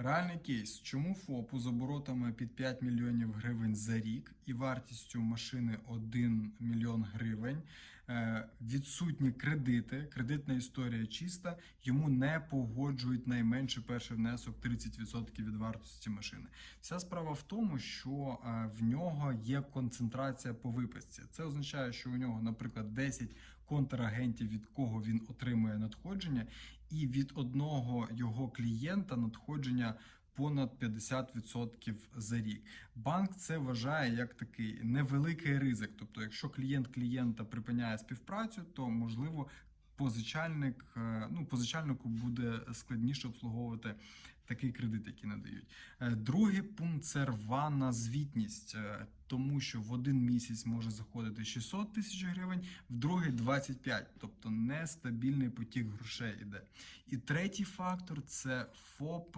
Реальний кейс, чому ФОПу з оборотами під 5 мільйонів гривень за рік і вартістю машини 1 мільйон гривень, відсутні кредити, кредитна історія чиста, йому не погоджують найменший перший внесок 30% від вартості машини. Вся справа в тому, що е, в нього є концентрація по виписці. Це означає, що у нього, наприклад, 10 контрагентів, від кого він отримує надходження, і від одного його клієнта надходження понад 50% за рік. Банк це вважає як такий невеликий ризик. Тобто, якщо клієнт клієнта припиняє співпрацю, то можливо. Позичальник, е, ну позичальнику буде складніше обслуговувати такий кредит, який надають. Е, Другий пункт це рвана звітність, е, тому що в один місяць може заходити 600 тисяч гривень, в другий 25, тобто нестабільний потік грошей іде. І третій фактор це ФОП